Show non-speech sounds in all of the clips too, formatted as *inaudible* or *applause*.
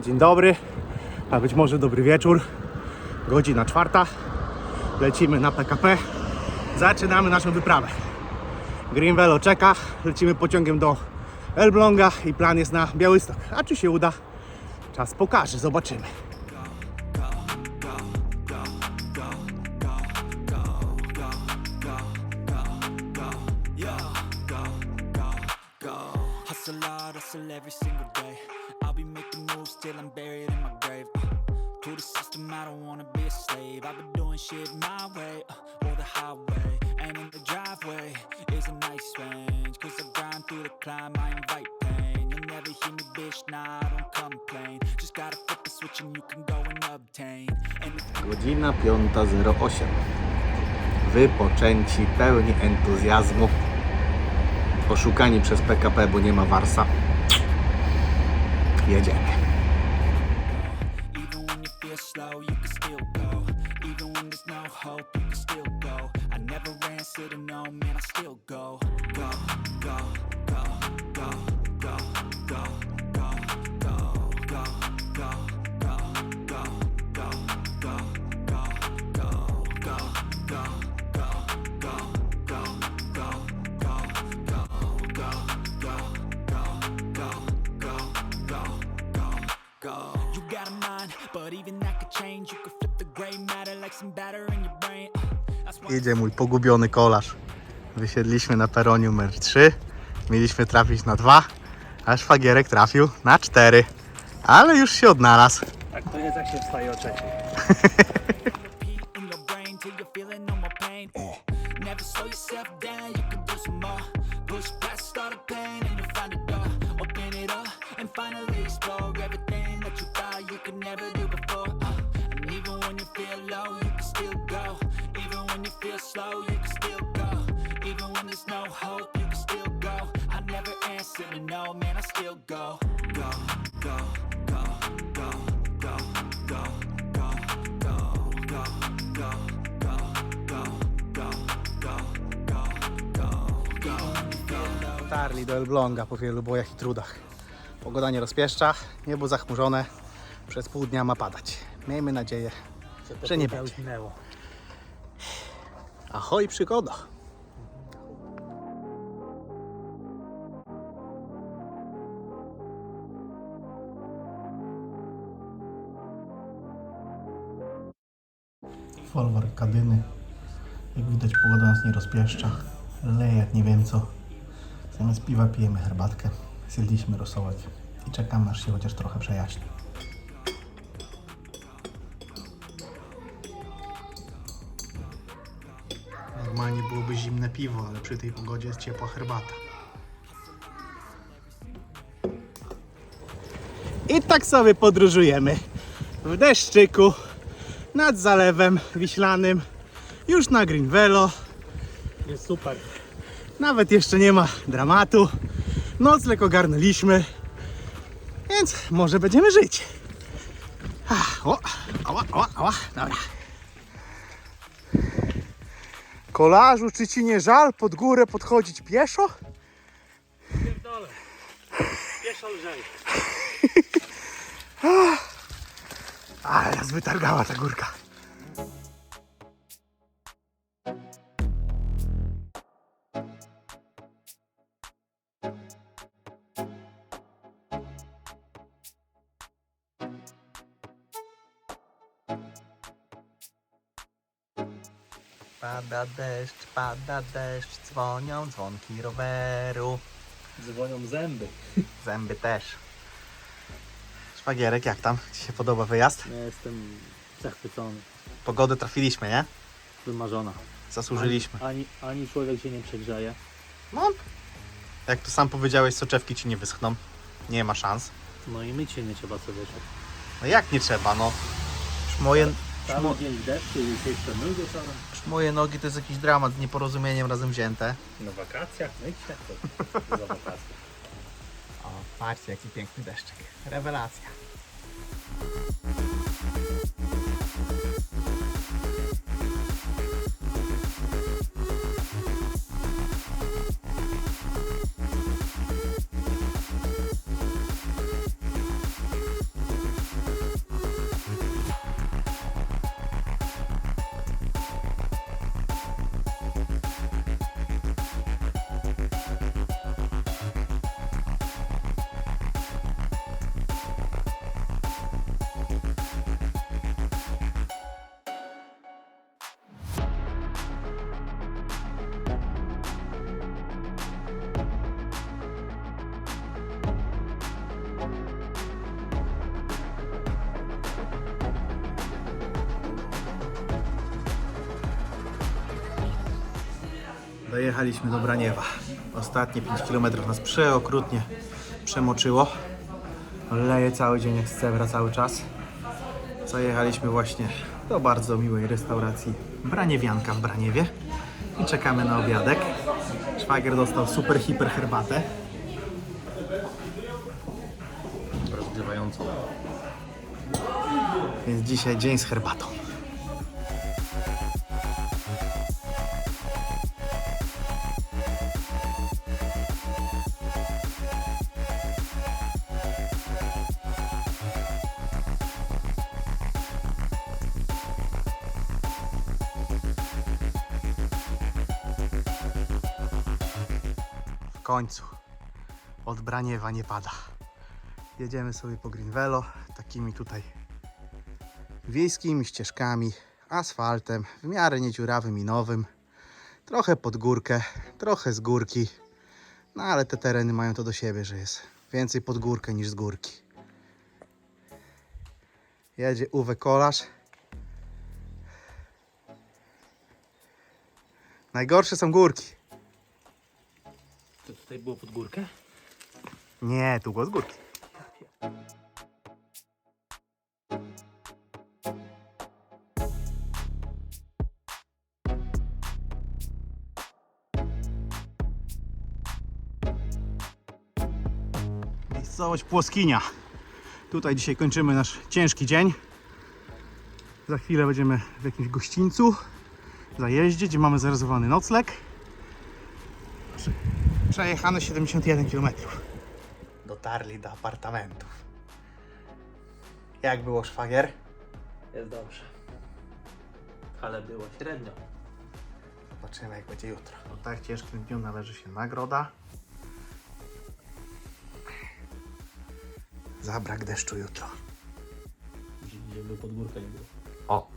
Dzień dobry, a być może dobry wieczór. Godzina czwarta. Lecimy na PKP. Zaczynamy naszą wyprawę. Green Velo czeka. Lecimy pociągiem do Elbląga i plan jest na Białystok. A czy się uda? Czas pokaże, zobaczymy. Every single day. Till I'm buried in my grave. Uh, to the system, I don't wanna be a slave. I've been doing shit my way, uh, or the highway. And in the driveway is a nice range. Cause I grind through the climb, I invite pain. You'll never hear me, bitch, nah, I don't complain. Just gotta flip the switch and you can go and obtain. And Godzina 5.08. Wypoczęci, pełni entuzjazmu. Oszukani przez PKP, bo nie ma Warsa. Jedziemy. sitting Idzie mój pogubiony kolarz. Wysiedliśmy na peronie numer 3. Mieliśmy trafić na 2, a szwagierek trafił na 4. Ale już się odnalazł. Tak to jest jak się wstaje o trzeciej. Push past all the pain and you'll find a door. Open it up and finally explore everything to no, man, I still go. Go, go, go, go, go, go, go, go, go, go, go, go, go, go, go, go, go. Dotarli do Elbląga po wielu bojach i trudach. Pogoda nie rozpieszcza, niebo zachmurzone. Przez pół dnia ma padać. Miejmy nadzieję, że nie będzie. Ahoj przygoda! Folwark Kadyny. Jak widać pogoda nas nie rozpieszcza. Leje jak nie wiem co. Zamiast piwa pijemy herbatkę. Zjedliśmy rosołek i czekamy aż się chociaż trochę przejaśni. Normalnie byłoby zimne piwo, ale przy tej pogodzie jest ciepła herbata. I tak sobie podróżujemy w deszczyku nad zalewem wiślanym, już na Green Velo. Jest super. Nawet jeszcze nie ma dramatu. Nocleg ogarnęliśmy, więc może będziemy żyć. O, ała, ała, ała, dobra. Kolarzu, czy ci nie żal pod górę podchodzić pieszo? Pierdolę. Pieszo lżej. *laughs* *laughs* Ale nas wytargała ta górka. Pada deszcz, pada deszcz, dzwonią dzwonki roweru. Dzwonią zęby. Zęby też. Szwagierek, jak tam? Ci się podoba wyjazd? Ja jestem zachwycony. Pogodę trafiliśmy, nie? Wymarzona. Zasłużyliśmy. Ani, ani człowiek się nie przegrzeje. No, jak to sam powiedziałeś, soczewki ci nie wyschną. Nie ma szans. No i myć się nie trzeba co wieczór. No jak nie trzeba, no? Już moje, już Cały mo, dzień deszczu i się jeszcze mył wieczorem. już moje nogi to jest jakiś dramat z nieporozumieniem razem wzięte. Na wakacjach myć się. To *laughs* za wakacje. Patrzcie jaki piękny deszczyk. Rewelacja. Dojechaliśmy do Braniewa. Ostatnie 5 km nas przeokrutnie przemoczyło. Leje cały dzień jak z cebra cały czas. Zajechaliśmy właśnie do bardzo miłej restauracji Braniewianka w Braniewie i czekamy na obiadek. Szwagier dostał super hiper herbatę. Rozgrzewającą. Więc dzisiaj dzień z herbatą. Końcu od Braniewa nie pada. Jedziemy sobie po Greenvelo, takimi tutaj wiejskimi ścieżkami, asfaltem, w miarę niedziurawym i nowym. Trochę pod górkę, trochę z górki. No ale te tereny mają to do siebie, że jest więcej pod górkę niż z górki. Jedzie Uwe Kolarz. Najgorsze są górki. Tutaj było pod górkę? Nie, tu go z górki. Miejscowość Płoskinia. Tutaj dzisiaj kończymy nasz ciężki dzień. Za chwilę będziemy w jakimś gościńcu, zajeździe, gdzie mamy zarezerwowany nocleg. Prze- Przejechane 71 km. Dotarli do apartamentów. Jak było szwagier? Jest dobrze. Ale było średnio. Zobaczymy jak będzie jutro. Po tak ciężkim dniu należy się nagroda. Za brak deszczu jutro. Żeby pod górkę nie było. O!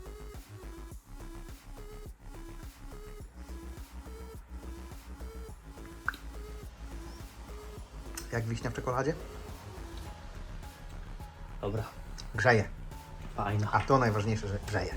Jak wiśnia w czekoladzie? Dobra. Grzeje. Fajna. A to najważniejsze, że grzeje.